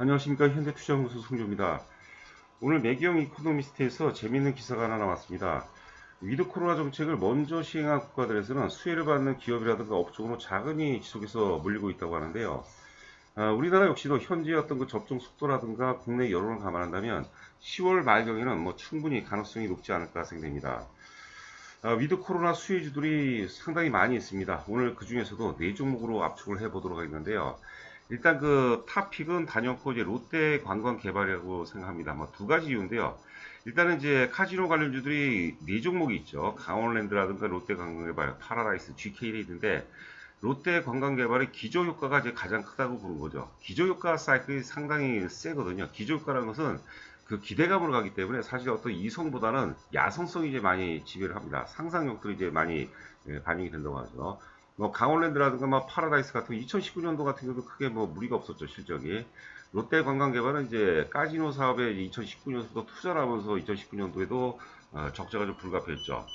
안녕하십니까 현대투자연구소 송조입니다. 오늘 매기형 이코노미스트에서 재미있는 기사가 하나 나왔습니다. 위드 코로나 정책을 먼저 시행한 국가들에서는 수혜를 받는 기업이라든가 업종으로 자금이 지속해서 몰리고 있다고 하는데요. 아, 우리나라 역시도 현재 어떤 그 접종 속도라든가 국내 여론을 감안한다면 10월 말경에는 뭐 충분히 가능성이 높지 않을까 생각됩니다. 아, 위드 코로나 수혜주들이 상당히 많이 있습니다. 오늘 그 중에서도 네 종목으로 압축을 해보도록 하겠는데요. 일단 그 탑픽은 단연코 이제 롯데 관광 개발이라고 생각합니다. 뭐 두 가지 이유인데요. 일단은 이제 카지노 관련주들이 네 종목이 있죠. 강원랜드라든가 롯데 관광 개발, 파라다이스, GK를 있는데 롯데 관광 개발의 기조 효과가 이제 가장 크다고 보는 거죠. 기조 효과 사이클이 상당히 세거든요. 기조 효과라는 것은 그 기대감으로 가기 때문에 사실 어떤 이성보다는 야성성이 이제 많이 지배를 합니다. 상상력들이 이제 많이 예, 반영이 된다고 하죠. 뭐 강원랜드라든가 뭐 파라다이스 같은 2019년도 같은 경우도 크게 뭐 무리가 없었죠 실적이. 롯데 관광개발은 이제 카지노 사업에 2019년부터 투자를 하면서 2019년도에도 어, 적자가 좀 불가피했죠.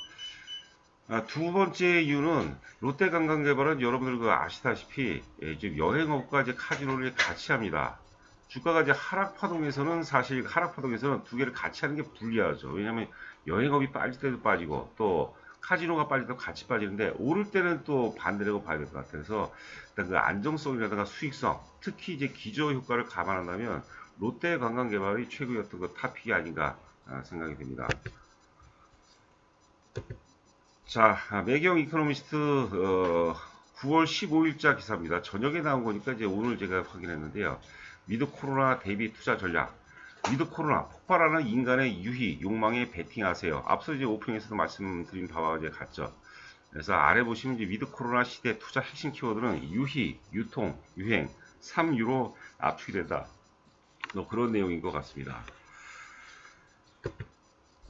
아, 두 번째 이유는 롯데 관광개발은 여러분들 그 아시다시피 예, 지금 여행업과 이제 카지노를 같이 합니다. 주가가 이제 하락 파동에서는 사실 하락 파동에서는 두 개를 같이 하는 게 불리하죠. 왜냐하면 여행업이 빠질 때도 빠지고 또 카지노가 빠질 때도 같이 빠지는데 오를 때는 또 반대라고 봐야 될 것 같아서 일단 그 안정성이라든가 수익성 특히 이제 기저 효과를 감안한다면 롯데 관광개발이 최고였던 그 탑픽이 아닌가 아, 생각이 됩니다. 자, 매경 이코노미스트 어, 9월 15일자 기사입니다. 저녁에 나온 거니까 이제 오늘 제가 확인했는데요. 미드 코로나 대비 투자 전략. 미드 코로나 폭발하는 인간의 유희, 욕망에 베팅하세요. 앞서 이제 오프닝에서도 말씀드린 바와 이제 같죠. 그래서 아래 보시면 이제 미드 코로나 시대 투자 핵심 키워드는 유희, 유통, 유행, 3유로 압축이 된다. 뭐 그런 내용인 것 같습니다.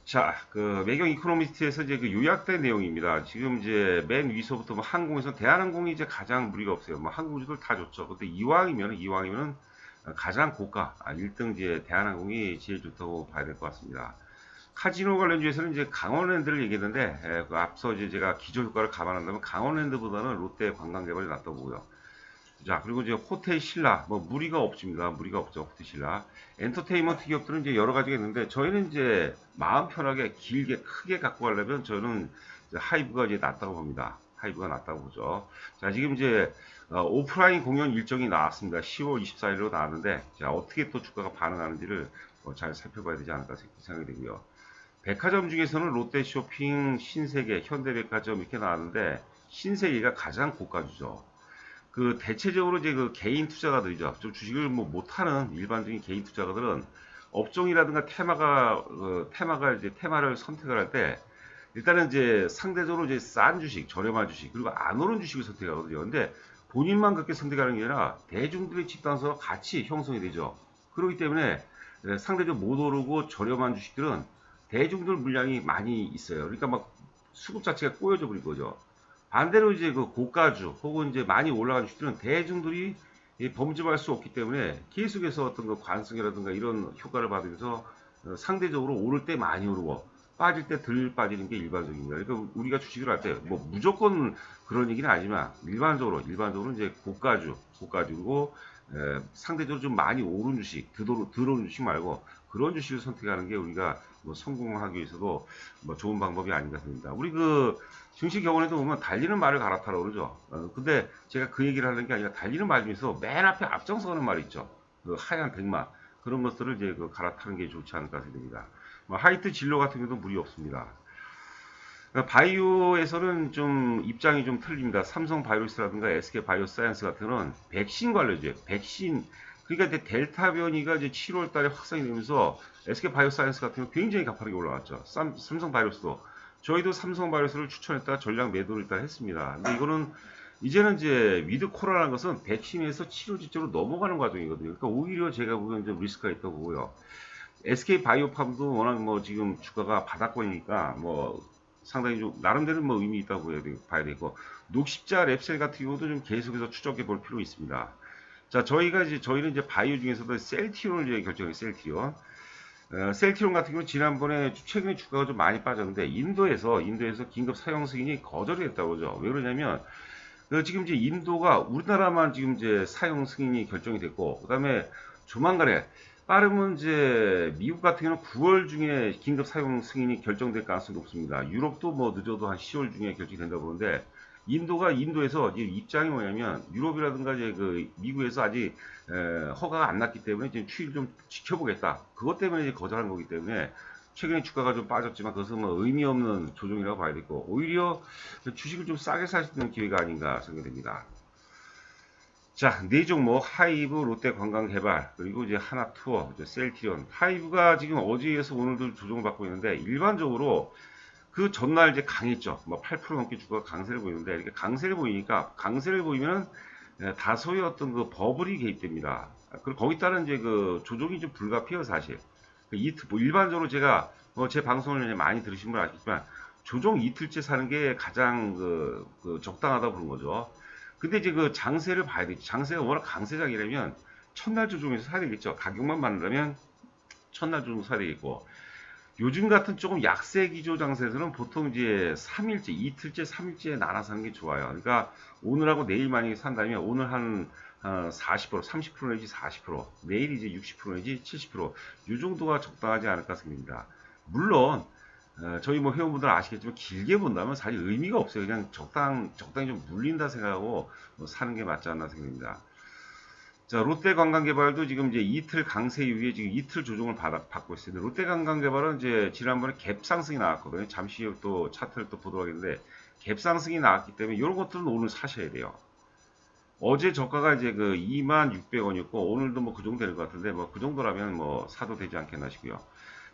자, 그 매경 이코노미스트에서 이제 그 요약된 내용입니다. 지금 이제 맨 위서부터 뭐 항공에서 대한항공이 이제 가장 무리가 없어요. 뭐 항공주들 다 좋죠. 근데 이왕이면 이왕이면은 가장 고가 1등 아, 대한항공이 제일 좋다고 봐야 될 것 같습니다. 카지노 관련주에서는 이제 강원랜드를 얘기했는데 에, 그 앞서 이제 제가 기조 효과를 감안한다면 강원랜드보다는 롯데 관광개발이 낫다고 보고요. 자 그리고 이제 호텔 신라 뭐 무리가 없습니다. 무리가 없죠 호텔 신라. 엔터테인먼트 기업들은 이제 여러 가지가 있는데 저희는 이제 마음 편하게 길게 크게 갖고 가려면 저는 하이브가 이제 낫다고 봅니다. 하이브가 낫다고 보죠. 자 지금 이제 어, 오프라인 공연 일정이 나왔습니다. 10월 24일로 나왔는데 자, 어떻게 또 주가가 반응하는지를 어, 잘 살펴봐야 되지 않을까 생각이 되고요. 백화점 중에서는 롯데쇼핑, 신세계, 현대백화점 이렇게 나왔는데 신세계가 가장 고가주죠. 그 대체적으로 이제 그 개인 투자가들이죠. 좀 주식을 뭐 못하는 일반적인 개인 투자가들은 업종이라든가 테마가 어, 테마가 이제 테마를 선택을 할 때 일단은 이제 상대적으로 이제 싼 주식, 저렴한 주식 그리고 안 오른 주식을 선택하거든요. 근데 본인만 그렇게 선택하는 게 아니라 대중들의 집단서 같이 형성이 되죠. 그렇기 때문에 상대적 못 오르고 저렴한 주식들은 대중들 물량이 많이 있어요. 그러니까 막 수급 자체가 꼬여져 버린 거죠. 반대로 이제 그 고가주 혹은 이제 많이 올라간 주식들은 대중들이 범접할 수 없기 때문에 계속해서 어떤 그 관성이라든가 이런 효과를 받으면서 어, 상대적으로 오를 때 많이 오르고 빠질 때 덜 빠지는 게 일반적입니다. 그러니까 우리가 주식을 할 때 뭐 무조건 그런 얘기는 아니지만 일반적으로 일반적으로 이제 고가주 고가주고 에, 상대적으로 좀 많이 오른 주식 들어오, 들어오는 주식 말고 그런 주식을 선택하는 게 우리가 뭐 성공하기 위해서도 뭐 좋은 방법이 아닌가 생각합니다. 우리 그 증시 경원에도 보면 달리는 말을 갈아타라 그러죠. 어, 근데 제가 그 얘기를 하는 게 아니라 달리는 말 중에서 맨 앞에 앞장서는 말이 있죠. 그 하얀 백마 그런 것들을 이제 그 갈아타는 게 좋지 않을까 생각됩니다. 뭐 하이트 진로 같은 경우도 무리 없습니다. 그러니까 바이오에서는 좀 입장이 좀 틀립니다. 삼성 바이오스라든가 SK 바이오사이언스 같은 경우는 백신 관련주예요. 백신 그러니까 델타 변이가 이제 7월 달에 확산이 되면서 SK 바이오사이언스 같은 경우 굉장히 가파르게 올라왔죠. 삼, 삼성 바이오스도 저희도 삼성 바이오스를 추천했다가 전략 매도를 일단 했습니다. 근데 이거는 이제는 이제 위드 코로나라는 것은 백신에서 치료 지점으로 넘어가는 과정이거든요. 그러니까 오히려 제가 보기엔 좀 리스크가 있다고 보고요. SK 바이오팜도 워낙 뭐 지금 주가가 바닥권이니까 뭐 상당히 좀 나름대로 뭐 의미 있다고 봐야 되고 녹십자 랩셀 같은 경우도 좀 계속해서 추적해 볼 필요 있습니다. 자 저희가 이제 저희는 이제 바이오 중에서도 셀티론을 이제 결정해 셀티론. 어, 셀티론 같은 경우 지난번에 최근에 주가가 좀 많이 빠졌는데 인도에서 인도에서 긴급 사용 승인이 거절이 됐다고 그러죠. 왜 그러냐면 그 지금 이제 인도가 우리나라만 지금 이제 사용 승인이 결정이 됐고 그다음에 조만간에 빠르면 이제 미국 같은 경우는 9월 중에 긴급 사용 승인이 결정될 가능성이 높습니다. 유럽도 뭐 늦어도 한 10월 중에 결정이 된다고 보는데 인도가 인도에서 입장이 뭐냐면 유럽이라든가 이제 그 미국에서 아직 에, 허가가 안 났기 때문에 지금 추이를 좀 지켜보겠다. 그것 때문에 이제 거절한 거기 때문에 최근에 주가가 좀 빠졌지만 그것은 뭐 의미 없는 조정이라고 봐야 되고 오히려 주식을 좀 싸게 살 수 있는 기회가 아닌가 생각됩니다. 자, 네 종목 하이브, 롯데관광개발 그리고 이제 하나투어, 이제 셀티리온. 하이브가 지금 어제에서 오늘도 조정을 받고 있는데 일반적으로 그 전날 이제 강했죠. 뭐8% 넘게 주가가 강세를 보이는데 이렇게 강세를 보이니까 강세를 보이면 다소의 어떤 그 버블이 개입됩니다. 그리고 거기 따른 이제 그 조정이 좀 불가피해요, 사실. 그 이틀, 뭐 일반적으로 제가 뭐 제 방송을 많이 들으신 분 아시겠지만 조정 이틀째 사는 게 가장 그, 그 적당하다고 보는 거죠. 근데 이제 그 장세를 봐야 되지. 장세가 워낙 강세장이라면 첫날 조정에서 사야 되겠죠. 가격만 받는다면 첫날 조정 사야 되겠고 요즘 같은 조금 약세 기조 장세에서는 보통 이제 3일째, 이틀째, 3일째 나눠서 하는 게 좋아요. 그러니까 오늘하고 내일 만약에 산다면 오늘 한 40%, 30% 내지 40%, 내일 이제 60% 내지 70%, 이 정도가 적당하지 않을까 생각합니다. 물론, 어, 저희 뭐 회원분들 아시겠지만 길게 본다면 사실 의미가 없어요. 그냥 적당, 적당히 좀 물린다 생각하고 뭐 사는 게 맞지 않나 생각합니다. 자, 롯데 관광개발도 지금 이제 이틀 강세 이후에 지금 이틀 조정을 받아, 받고 있습니다. 롯데 관광개발은 이제 지난번에 갭 상승이 나왔거든요. 잠시 후또 차트를 또 보도록 하겠는데 갭 상승이 나왔기 때문에 이런 것들은 오늘 사셔야 돼요. 어제 저가가 이제 그 2600원이었고 오늘도 뭐 그 정도 되는 것 같은데 뭐 그 정도라면 뭐 사도 되지 않겠나 싶고요.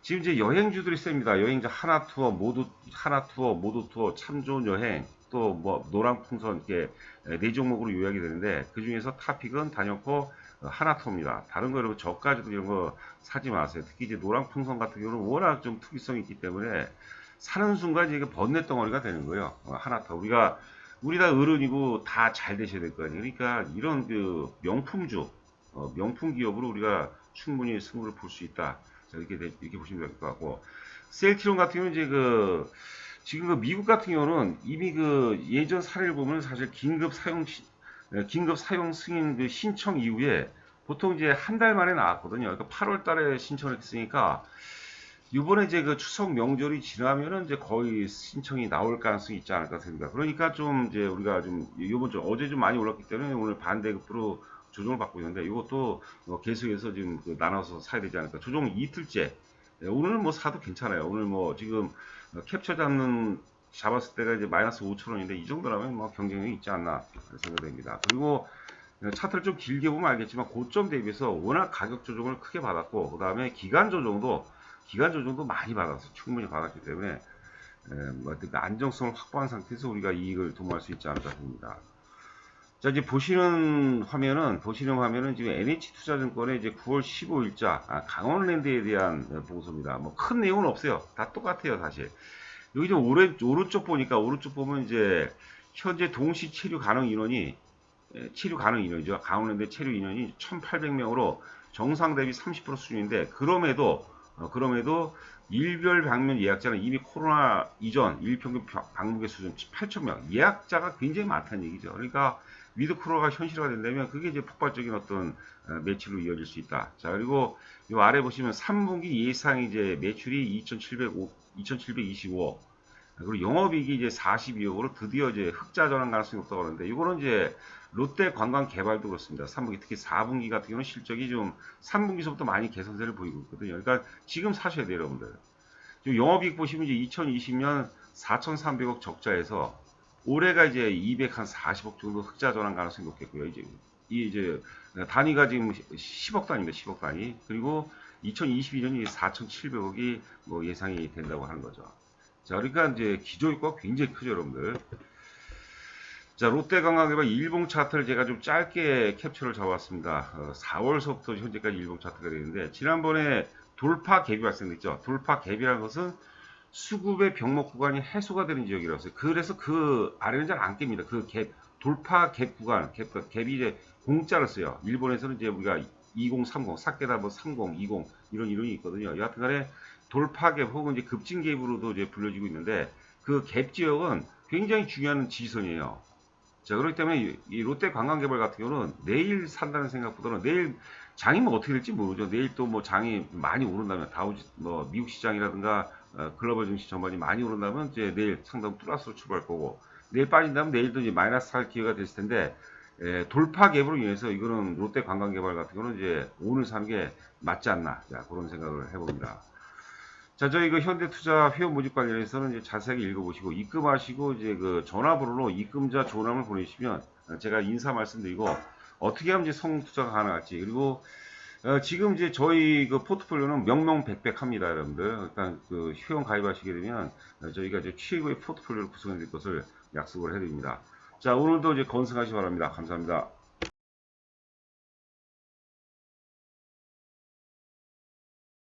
지금 이제 여행주들이 셉니다. 여행자 하나 투어, 모두 하나 투어, 모두 투어, 참 좋은 여행, 또 뭐 노랑풍선 이렇게 네 종목으로 요약이 되는데 그 중에서 타픽은 단연코 하나 투어입니다. 다른 거 여러분 저까지도 이런 거 사지 마세요. 특히 이제 노랑풍선 같은 경우는 워낙 좀 특이성이 있기 때문에 사는 순간 이게 번뇌 덩어리가 되는 거예요. 어, 하나 투어 우리가 우리 다 어른이고 다 잘 되셔야 될 거 아니에요. 그러니까 이런 그 명품주, 어, 명품 기업으로 우리가 충분히 승부를 볼 수 있다. 자, 이렇게, 이렇게 보시면 될 것 같고. 셀트론 같은 경우는 이제 그, 지금 그 미국 같은 경우는 이미 그 예전 사례를 보면 사실 긴급 사용, 네, 긴급 사용 승인 그 신청 이후에 보통 이제 한 달 만에 나왔거든요. 그러니까 8월 달에 신청을 했으니까 이번에 이제 그 추석 명절이 지나면은 이제 거의 신청이 나올 가능성이 있지 않을까 생각합니다. 그러니까 좀 이제 우리가 좀 요번 주 어제 좀 많이 올랐기 때문에 오늘 반대급부로 조정을 받고 있는데 이것도 뭐 계속해서 지금 그 나눠서 사야 되지 않을까. 조정 이틀째. 네, 오늘은 뭐 사도 괜찮아요. 오늘 뭐 지금 캡처 잡는 잡았을 때가 이제 마이너스 5천 원인데 이 정도라면 뭐 경쟁력이 있지 않나 생각됩니다. 그리고 차트를 좀 길게 보면 알겠지만 고점 대비해서 워낙 가격 조정을 크게 받았고 그 다음에 기간 조정도 기간 조정도 많이 받았어 충분히 받았기 때문에 에, 뭐 안정성을 확보한 상태에서 우리가 이익을 도모할 수 있지 않을까 싶습니다. 자 이제 보시는 화면은 보시는 화면은 지금 NH투자증권의 이제 9월 15일자 아, 강원랜드에 대한 보고서입니다. 뭐 큰 내용은 없어요. 다 똑같아요 사실. 여기 좀 오른, 오른쪽 보니까 오른쪽 보면 이제 현재 동시 체류 가능 인원이 체류 가능 인원이죠. 강원랜드 체류 인원이 1,800명으로 정상 대비 30% 수준인데 그럼에도 어, 그럼에도 일별 방문 예약자는 이미 코로나 이전 일평균 방문객 수준 8,000명 예약자가 굉장히 많다는 얘기죠. 그러니까 위드 코로나가 현실화 된다면 그게 이제 폭발적인 어떤 어, 매출로 이어질 수 있다. 자 그리고 이 아래 보시면 3분기 예상 이제 매출이 2,705, 2,725억 그리고 영업이익이 이제 42억으로 드디어 이제 흑자 전환 가능성이 높다고 하는데 이거는 이제 롯데 관광 개발도 그렇습니다. 3분기 특히 4분기 같은 경우는 실적이 좀 3분기서부터 많이 개선세를 보이고 있거든요. 그러니까 지금 사셔야 돼요, 여러분들. 지금 영업이익 보시면 이제 2020년 4,300억 적자에서 올해가 이제 240억 정도 흑자 전환 가능성이 높겠고요. 이제 이 이제 단위가 지금 10억 단위입니다. 10억 단위. 그리고 2022년이 4,700억이 뭐 예상이 된다고 하는 거죠. 자, 그러니까 이제 기조효과가 굉장히 크죠, 여러분들. 자, 롯데관광개발 일봉 차트를 제가 좀 짧게 캡처를 잡았습니다. 어, 4월서부터 현재까지 일봉 차트가 되는데 지난번에 돌파 갭이 발생됐죠. 돌파 갭이라는 것은 수급의 병목 구간이 해소가 되는 지역이라서 그래서 그 아래는 잘 안 깹니다. 그 갭, 돌파 갭 구간, 갭, 갭이 이제 공짜를 써요. 일본에서는 이제 우리가 2030, 사케다 뭐 30, 20 이런 이론이 있거든요. 여하튼 간에 돌파 갭 혹은 이제 급진 갭으로도 이제 불려지고 있는데 그 갭 지역은 굉장히 중요한 지선이에요. 자, 그렇기 때문에 이- 이 롯데 관광개발 같은 경우는 내일 산다는 생각보다는 내일 장이 뭐 어떻게 될지 모르죠. 내일 또 뭐 장이 많이 오른다면 다우지 뭐 미국 시장이라든가 어, 글로벌 증시 전반이 많이 오른다면 이제 내일 상당 플러스로 출발 거고 내일 빠진다면 내일도 이제 마이너스 할 기회가 됐을 텐데 에, 돌파 갭으로 인해서 이거는 롯데 관광개발 같은 경우는 이제 오늘 사는 게 맞지 않나 자, 그런 생각을 해봅니다. 자, 저희 그 현대투자 회원 모집 관련해서는 이제 자세하게 읽어보시고 입금하시고 이제 그 전화번호로 입금자 조남을 보내주시면 제가 인사 말씀드리고 어떻게 하면 이제 성투자가 가능할지 그리고 어, 지금 이제 저희 그 포트폴리오는 명명백백합니다, 여러분들. 일단 그 회원 가입하시게 되면 어, 저희가 이제 최고의 포트폴리오를 구성해 드릴 것을 약속을 해드립니다. 자, 오늘도 이제 건승하시 기 바랍니다. 감사합니다.